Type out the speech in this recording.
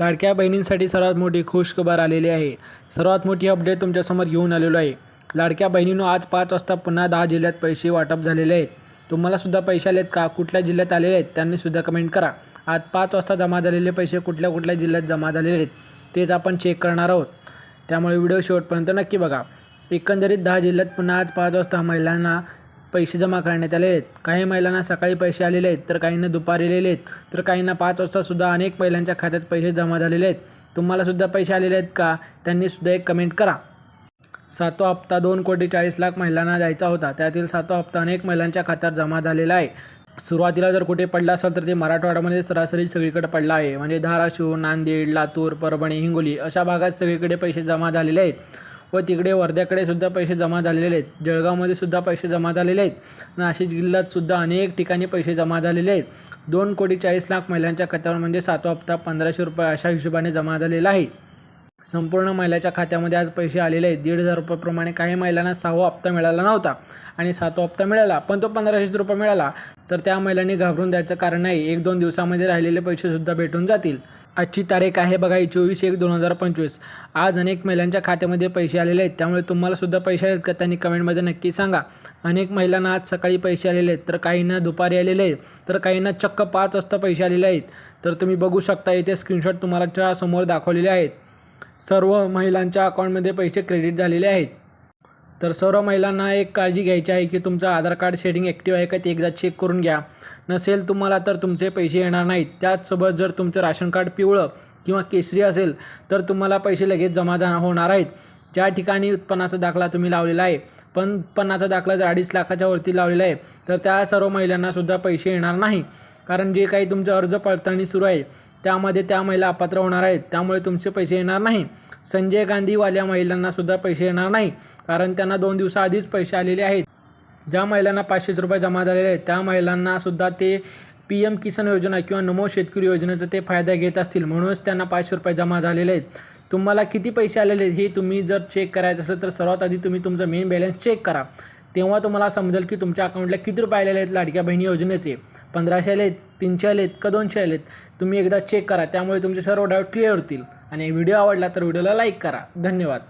लाडक्या बहिणींसाठी सर्वात मोठी खुशखबर आलेली आहे. सर्वात मोठी अपडेट तुमच्यासमोर घेऊन आलेलो आहे. लाडक्या बहिणींनो आज पाच वाजता पुन्हा दहा जिल्ह्यात पैसे वाटप झालेले आहेत. तुम्हालासुद्धा पैसे आलेत का? कुठल्या जिल्ह्यात आलेले आहेत? त्यांनीसुद्धा कमेंट करा. आज पाच वाजता जमा झालेले पैसे कुठल्या कुठल्या जिल्ह्यात जमा झालेले आहेत तेच आपण चेक करणार आहोत. त्यामुळे व्हिडिओ शेवटपर्यंत नक्की बघा. एकंदरीत दहा जिल्ह्यात पुन्हा आज पाच वाजता महिलांना पैसे जमा करण्यात आले आहेत. काही महिलांना सकाळी पैसे आलेले आहेत तर काहींना दुपारी आलेले आहेत तर काहींना पाच वाजतासुद्धा अनेक महिलांच्या खात्यात पैसे जमा झालेले आहेत. तुम्हालासुद्धा पैसे आलेले आहेत का? त्यांनीसुद्धा एक कमेंट करा. सातवा हप्ता दोन कोटी चाळीस लाख महिलांना द्यायचा होता. त्यातील सातवा हप्ता अनेक महिलांच्या खात्यात जमा झालेला आहे. सुरुवातीला जर कुठे पडला असेल तर ते मराठवाड्यामध्ये सरासरी सगळीकडे पडला आहे. म्हणजे धाराशिव नांदेड लातूर परभणी हिंगोली अशा भागात सगळीकडे पैसे जमा झालेले आहेत. व तिकडे वर्ध्याकडे सुद्धा पैसे जमा झालेले आहेत. जळगावमध्ये सुद्धा पैसे जमा झालेले आहेत. नाशिक जिल्ह्यात सुद्धा अनेक ठिकाणी पैसे जमा झालेले आहेत. दोन कोटी चाळीस लाख महिलांच्या खात्यावर म्हणजे सातवा हप्ता पंधराशे रुपये अशा हिशोबाने जमा झालेला आहे. संपूर्ण महिलाच्या खात्यामध्ये आज पैसे आलेले आहेत. दीड हजार रुपयाप्रमाणे काही महिलांना सहावा हप्ता मिळाला नव्हता आणि सातवा हप्ता मिळाला पण तो पंधराशेच रुपये मिळाला. तर त्या महिलांनी घाबरून द्यायचं कारण नाही एक दोन दिवसामध्ये राहिलेले पैसेसुद्धा भेटून जातील. आजची तारीख आहे बघा ही चोवीस एक दोन हजार पंचवीस. आज अनेक महिलांच्या खात्यामध्ये पैसे आलेले आहेत त्यामुळे तुम्हालासुद्धा पैसे आहेत का त्यांनी कमेंटमध्ये नक्की सांगा. अनेक महिलांना आज सकाळी पैसे आलेले आहेत तर काहींना दुपारी आलेले आहेत तर काहींना चक्क पाच वाजता पैसे आलेले आहेत. तर तुम्ही बघू शकता इथे स्क्रीनशॉट तुम्हाला समोर दाखवलेले आहेत. सर्व महिलांच्या अकाउंटमध्ये पैसे क्रेडिट झालेले आहेत. तर सर्व महिलांना एक काळजी घ्यायची आहे की तुमचं आधार कार्ड शेडिंग ॲक्टिव्ह आहे का ते एकदा चेक करून घ्या. नसेल तुम्हाला तर तुमचे पैसे येणार नाहीत. त्याचसोबत जर तुमचं राशन कार्ड पिवळं किंवा केसरी असेल तर तुम्हाला पैसे लगेच जमा जा होणार आहेत. ज्या ठिकाणी उत्पन्नाचा दाखला तुम्ही लावलेला आहे पण उत्पन्नाचा दाखला जर अडीच लाखाच्या वरती लावलेला आहे तर त्या सर्व महिलांनासुद्धा पैसे येणार नाही. कारण जे काही तुमचं अर्ज पडताळणी सुरू आहे त्यामध्ये त्या महिला अपात्र होणार आहेत. त्यामुळे तुमचे पैसे येणार नाही. संजय गांधीवाल्या महिलांनासुद्धा पैसे येणार नाही. कारण त्यांना दोन दिवसाआधीच पैसे आलेले आहेत. ज्या महिलांना पाचशेच रुपये जमा झालेले आहेत त्या महिलांनासुद्धा ते पी एम किसान योजना किंवा नमो शेतकरी योजनेचा ते फायदा घेत असतील. म्हणूनच त्यांना पाचशे रुपये जमा झालेले आहेत. तुम्हाला किती पैसे आलेले आहेत हे तुम्ही जर चेक करायचं असेल तर सर्वात आधी तुम्ही तुमचं मेन बॅलन्स चेक करा. तेव्हा तुम्हाला समजेल की तुमच्या अकाउंटला किती रुपये आलेले आहेत लाडक्या बहिणी योजनेचे. पंधराशे आले आहेत तीनशे आले आहेत का दोनशे आले आहेत तुम्ही एकदा चेक करा. त्यामुळे तुमचे सर्व डाऊट क्लिअर होतील. आणि व्हिडिओ आवडला तर व्हिडिओला लाईक करा. धन्यवाद.